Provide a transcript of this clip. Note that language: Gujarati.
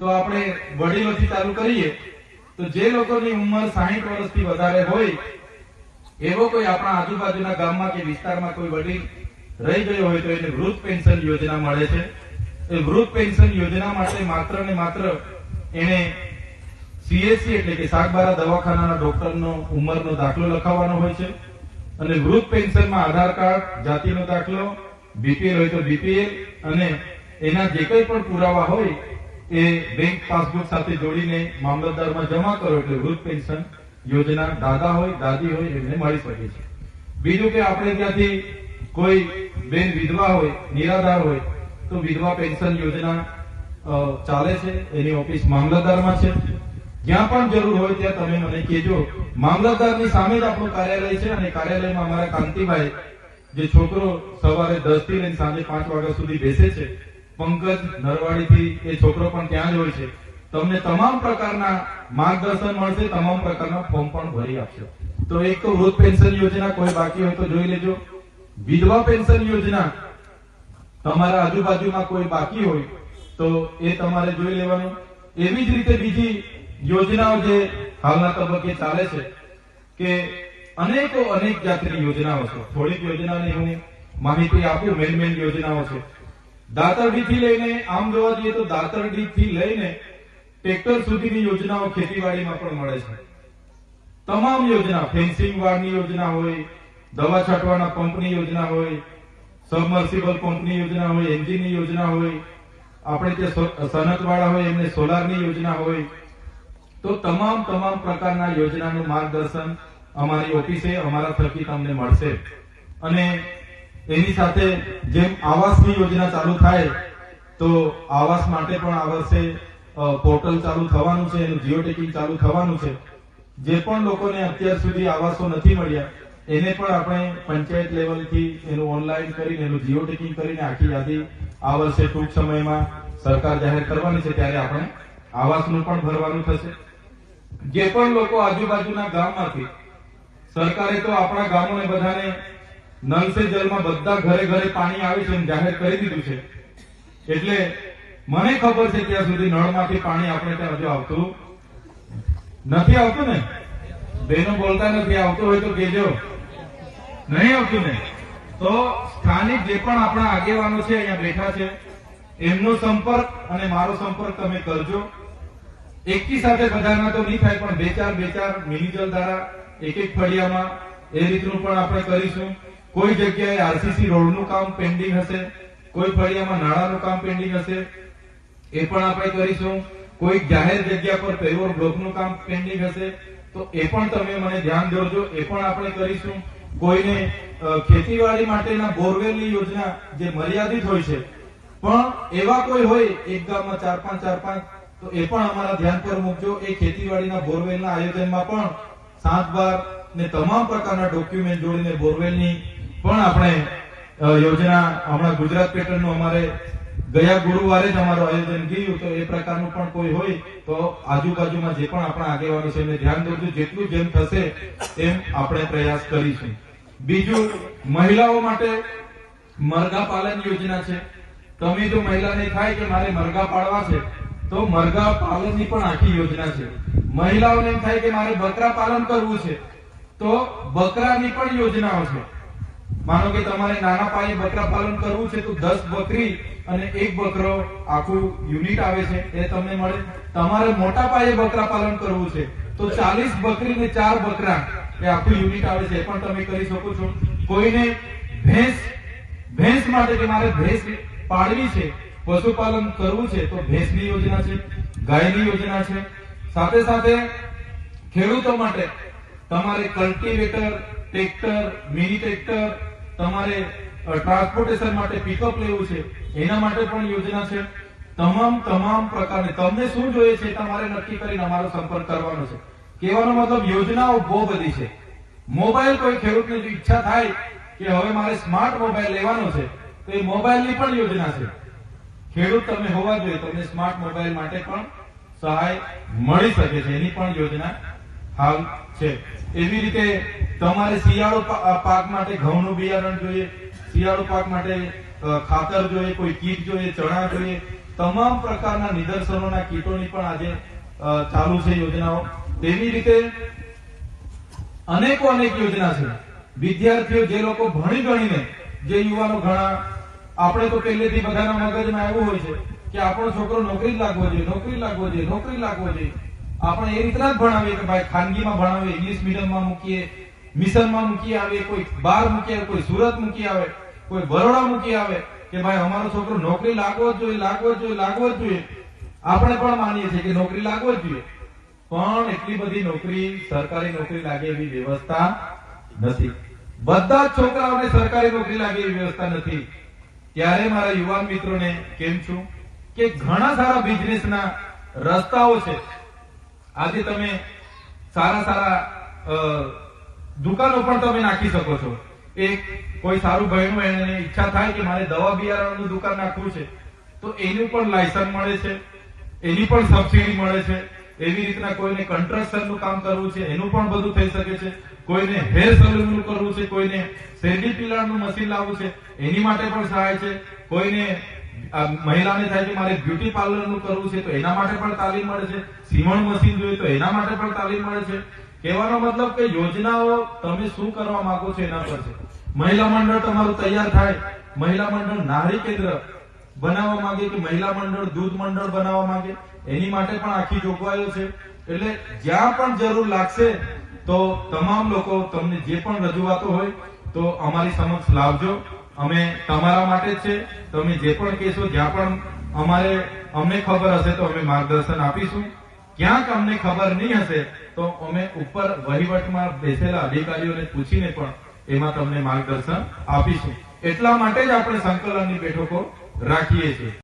તો આપણે વડીલોથી ચાલુ કરીએ, તો જે લોકોની ઉંમર સાહીઠ વર્ષથી વધારે હોય, એવો કોઈ આપણા આજુબાજુના ગામમાં કે વિસ્તારમાં કોઈ વડીલ રહી ગયો હોય તો એને વૃદ્ધ પેન્શન યોજના મળે છે. એ વૃદ્ધ પેન્શન યોજના માટે માત્ર ને માત્ર એને સીએસસી એટલે કે સાગબારા દવાખાનાના ડોક્ટરનો ઉંમરનો દાખલો લખાવવાનો હોય છે અને વૃદ્ધ પેન્શનમાં આધાર કાર્ડ, જાતિનો દાખલો બીપીએલ હોય તો બીપીએલ અને એના જે કંઈ પણ પુરાવા હોય એ બેંક પાસબુક સાથે જોડીને મામલતદારમાં જમા કરો એટલે વૃદ્ધ પેન્શન યોજના દાદા હોય, દાદી હોય એમને મળી શકે છે. બીજું કે આપણે ત્યાંથી કોઈ બેન વિધવા હોય, નિરાધાર હોય, તો વિધવા પેન્શન યોજના ચાલે છે. એની ઓફિસ મામલતદારમાં છે. જ્યાં પણ જરૂર હોય ત્યાં તમે મને કહેજો. મામલતદારની સામે જ આપણું કાર્યાલય છે અને કાર્યાલયમાં અમારા કાંતિભાઈ, જે છોકરો સવારે દસથી લઈને સાંજે પાંચ વાગ્યા સુધી બેસે છે પંકજ નરવાડીથી, એ છોકરો પણ ત્યાં જ હોય છે. તમને તમામ પ્રકારના માર્ગદર્શન મળશે, તમામ પ્રકારના ફોર્મ પણ ભરી આપશે. તો એક તો વૃદ્ધ પેન્શન યોજના કોઈ બાકી હોય તો જોઈ લેજો. વિધવા પેન્શન યોજના તમારા આજુબાજુમાં કોઈ બાકી હોય તો એ તમારે જોઈ લેવાનું. એવી જ રીતે બીજી યોજનાઓ જે હાલના તબક્કે ચાલે છે કે અનેકો અનેક જાતની યોજનાઓ છે. થોડીક યોજનાની હું માહિતી આપું મેન મેન યોજનાઓ છે. દાતરડી થી લઈને આમ જોવા જઈએ તો દાતરડીથી લઈને ટ્રેક્ટર સુધીની યોજનાઓ ખેતીવાડીમાં પણ મળે છે. તમામ યોજના, ફેન્સિંગ વાળની યોજના હોય, દવા છાંટવાના પંપની યોજના હોય, સબમર્સિબલ પંપની યોજના હોય, એન્જિનની યોજના હોય, આપણે જે સનતવાળા હોય, એમને સોલારની યોજના હોય. તો તમામ તમામ પ્રકારના યોજનાનું માર્ગદર્શન અમારી ઓફિસે, અમારા થકી તમને મળશે. અને એની સાથે જેમ આવાસની યોજના ચાલુ થાય, તો આવાસ માટે પણ આ વર્ષે પોર્ટલ ચાલુ થવાનું છે, એનું જીઓ ટેકિંગ ચાલુ થવાનું છે. જે પણ લોકોને અત્યાર સુધી આવાસો નથી મળ્યા, એને પણ આપણે પંચાયત લેવલથી એનું ઓનલાઈન કરીને, એનું જીઓ ટેકિંગ કરીને આખી યાદી આ વર્ષે ટૂંક સમયમાં સરકાર જાહેર કરવાની છે, ત્યારે આપણે આવાસનું પણ ભરવાનું થશે. જે પણ લોકો આજુબાજુના ગામમાંથી, સરકારે તો આપણા ગામોને બધાને નલ સે જલમાં બધા ઘરે ઘરે પાણી આવે છે જાહેર કરી દીધું છે. એટલે મને ખબર છે ત્યાં સુધી નળમાંથી પાણી આપણે ત્યાં હજુ આવતું નથી આવતું ને? બેનો બોલતા નથી, આવતું હોય તો કેજો નહીં આવતું ને? તો સ્થાનિક જે પણ આપણા આગેવાનો છે, અહીંયા બેઠા છે, એમનો સંપર્ક અને મારો સંપર્ક તમે કરજો. એકી સાથે બધાના તો નહીં થાય, પણ બે ચાર બે ચાર મિની દ્વારા એક એક ફળિયામાં એ રીતનું પણ આપણે કરીશું. કોઈ જગ્યાએ આરસીસી રોડનું કામ પેન્ડિંગ હશે, કોઈ ફળિયામાં નાળાનું કામ પેન્ડિંગ હશે, એ પણ આપણે કરીશું. કોઈ જાહેર જગ્યા પર પેવર બ્લોકનું કામ પેન્ડિંગ હશે, તો એ પણ તમે મને ધ્યાન દોરજો એ પણ આપણે કરીશું. કોઈને ખેતીવાડી માટેના બોરવેલની યોજના જે મર્યાદિત હોય છે, પણ એવા કોઈ હોય, એક ગામમાં ચાર પાંચ ચાર પાંચ, તો એ પણ અમારા ધ્યાન પર મૂકજો. એ ખેતીવાડીના બોરવેલના આયોજનમાં પણ સાત બાર ને તમામ પ્રકારના ડોક્યુમેન્ટ જોડીને બોરવેલની પણ આપણે યોજના હમણાં ગુજરાત પેટર્નનું અમારે ગયા ગુરુવારે જ અમારું આયોજન ગયું, તો એ પ્રકારનું પણ કોઈ હોય તો આજુબાજુમાં જે પણ આપણા આગેવાનો છે એને ધ્યાન દોરજો જેટલું જેમ થશે તેમ આપણે પ્રયાસ કરીશું. બીજું, મહિલાઓ માટે મરઘા પાલન યોજના છે. તમે જો મહિલાને થાય કે મારે મરઘા પાળવા છે, તો મરઘા પાલનની પણ આખી યોજના છે. મહિલાઓને એમ થાય કે મારે બકરા પાલન કરવું છે, તો બકરાની પણ યોજનાઓ છે. માનો કે તમારે નાના પાયે બકરા પાલન કરવું છે તો દસ બકરી અને એક બકરો આખું યુનિટ આવે છે, એ તમને મળે. તમારે મોટા પાયે બકરા પાલન કરવું છે તો ચાલીસ બકરી ને ચાર બકરા એ આખું યુનિટ આવે છે, એ પણ તમે કરી શકો છો. કોઈને ભેંસ ભેંસ માટે કે મારે ભેંસ પાળવી છે, પશુપાલન કરવું છે તો ભેંસની યોજના છે, ગાયની યોજના છે. સાથે સાથે ખેડૂતો માટે તમારે કલ્ટિવેટર, ટ્રેક્ટર, મિની ટ્રેક્ટર તમારે ટ્રાન્સપોર્ટેશન માટે પિકઅપ લેવું છે, એના માટે પણ યોજના છે. તમામ તમામ પ્રકારની, તમને શું જોઈએ છે તમારે નક્કી કરીને અમારો સંપર્ક કરવાનો છે. કહેવાનો મતલબ, યોજનાઓ બહુ બધી છે. મોબાઈલ કોઈ ખેડૂતને ઈચ્છા થાય કે હવે મારે સ્માર્ટ મોબાઈલ લેવાનો છે, તો એ મોબાઈલની પણ યોજના છે. ખેડૂત તમે હોવા જોઈએ, તમને સ્માર્ટ મોબાઈલ માટે પણ સહાય મળી શકે છે, એની પણ યોજના હાલ છે. એવી રીતે તમારે શિયાળો પાક માટે ઘઉંનું બિયારણ જોઈએ, શિયાળો પાક માટે ખાતર જોઈએ, કોઈ કીટ જોઈએ, ચણા જોઈએ. તમામ પ્રકારના નિદર્શનોના કીટોની પણ આજે ચાલુ છે યોજનાઓ. તેવી રીતે અનેકો અનેક યોજના છે. વિદ્યાર્થીઓ જે લોકો ભણી ગણીને, જે યુવાનો ઘણા, આપણે તો પહેલેથી બધાના મગજમાં એવું હોય છે કે આપણો છોકરો નોકરી લાગવો જોઈએ, નોકરી લાગવો જોઈએ, નોકરી લાગવો જોઈએ. આપણે એ રીતના ભણાવીએ કે ભાઈ ખાનગીમાં ભણાવીએ ઇંગ્લિશ મીડિયમમાં મૂકીએ, મિશનમાં મૂકી આવે કોઈ બહાર મૂકી આવે, કોઈ સુરત મૂકી આવે, કોઈ બરોડા મૂકી આવે કે ભાઈ અમારો છોકરો નોકરી લાગવો જ જોઈએ, લાગવો જ જોઈએ, લાગવો જ જોઈએ. આપણે પણ માનીએ છીએ કે નોકરી લાગવો જ જોઈએ. પણ એટલી બધી નોકરી, સરકારી નોકરી લાગે એવી વ્યવસ્થા નથી. બધા જ છોકરાઓને સરકારી નોકરી લાગે એવી વ્યવસ્થા નથી. ત્યારે મારા યુવાન મિત્રોને કેમ છું કે ઘણા સારા બિઝનેસના રસ્તાઓ છે. આજે તમે સારા સારા દુકાનો પણ તમે નાખી શકો છો. એક કોઈ સારું ભણ્યું એને ઈચ્છા થાય કે મારે દવા બિયારણનું દુકાન નાખવું છે, તો એનું પણ લાયસન્સ મળે છે, એની પણ સબસિડી મળે છે, એવી રીતના કોઈને કન્સ્ટ્રક્શનનું કામ કરવું છે, એનું પણ બધું થઈ શકે છે, કોઈને હેર સલૂનનું કરવું છે, કોઈને શેરડી પિલાણનું મશીન લાવવું છે, એની માટે પણ સહાય છે, કોઈને મહિલાને થાય કે મારે બ્યુટી પાર્લરનું કરવું છે, તો એના માટે પણ તાલીમ મળે છે. સીવણ મશીન જોઈએ તો એના માટે પણ તાલીમ મળે છે. કહેવાનો મતલબ કે યોજનાઓ તમે શું કરવા માંગો છો એના પર છે. મહિલા મંડળ તમારું તૈયાર થાય. મહિલા મંડળ નારી કેન્દ્ર બનાવવા માંગે કે મહિલા મંડળ દૂધ મંડળ બનાવવા માંગે, એની માટે પણ આખી જોગવાઈઓ છે. એટલે જ્યાં પણ જરૂર લાગશે, તો તમામ લોકો તમને જે પણ રજૂઆતો હોય, તો અમારી સમક્ષ લાવજો. અમે તમારા માટે જ છે. તમે જે પણ કહેશો, જ્યાં પણ અમારે, અમને ખબર હશે તો અમે માર્ગદર્શન આપીશું. ક્યાંક અમને ખબર નહીં હશે તો અમે ઉપર વહીવટમાં બેસેલા અધિકારીઓને પૂછીને પણ એમાં તમને માર્ગદર્શન આપીશું. એટલા માટે જ આપણે સંકલનની બેઠકો રાખીએ છીએ.